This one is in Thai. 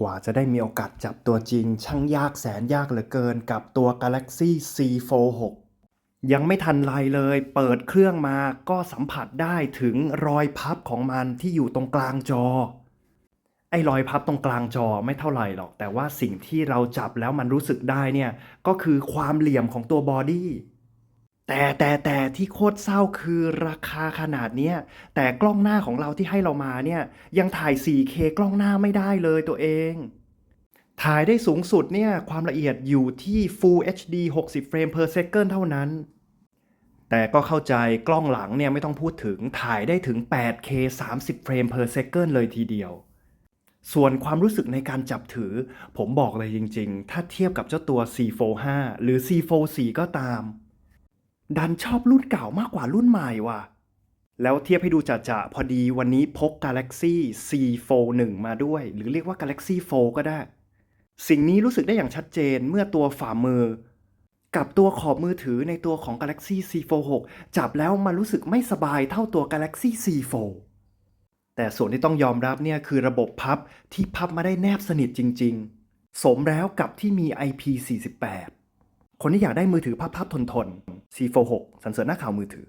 กว่าจะได้มีโอกาสจับตัวจริง ช่างยากแสนยากเหลือเกินกับตัว Galaxy C46 ยังไม่ทันไรเลย เปิดเครื่องมาก็สัมผัสได้ถึงรอยพับของมันที่อยู่ตรงกลางจอ ไอ้รอยพับตรงกลางจอไม่เท่าไหร่หรอก แต่ว่าสิ่งที่เราจับแล้วมันรู้สึกได้เนี่ย ก็คือความเหลี่ยมของตัวบอดี้ แต่แต่แต่ที่โคตรเศร้าคือราคาขนาดเนี้ยแต่กล้องหน้าของเราที่ให้เรามาเนี่ยยังถ่าย 4K กล้องหน้าไม่ได้เลยตัวเอง ถ่ายได้สูงสุดเนี่ยความละเอียดอยู่ที่ Full HD 60เฟรม per second เท่านั้น แต่ก็เข้าใจกล้องหลังเนี่ยไม่ต้องพูดถึงถ่ายได้ถึง 8K 30เฟรม per second เลยทีเดียวส่วนความรู้สึกในการจับถือ ผมบอกเลยจริงๆ ถ้าเทียบกับเจ้าตัว C45 หรือ C44 ก็ตาม ดันชอบรุ่นเก่ามากกว่ารุ่นใหม่ว่ะ แล้วเทียบให้ดูจะๆพอดีวันนี้พก Galaxy C Fold 1 มาด้วย หรือเรียกว่า Galaxy Fold ก็ได้ สิ่งนี้รู้สึกได้อย่างชัดเจนเมื่อตัวฝ่ามือ กับตัวขอบมือถือในตัวของ Galaxy C Fold 6 จับแล้วมันรู้สึกไม่สบายเท่าตัว Galaxy C Fold แต่ส่วนที่ต้องยอมรับเนี่ยคือระบบพับที่พับมาได้แนบสนิทจริง ๆ สมแล้วกับที่มี IP48 คนที่อยากได้มือถือพับๆทนๆ C46 สันเสริญหน้าข่าวมือถือ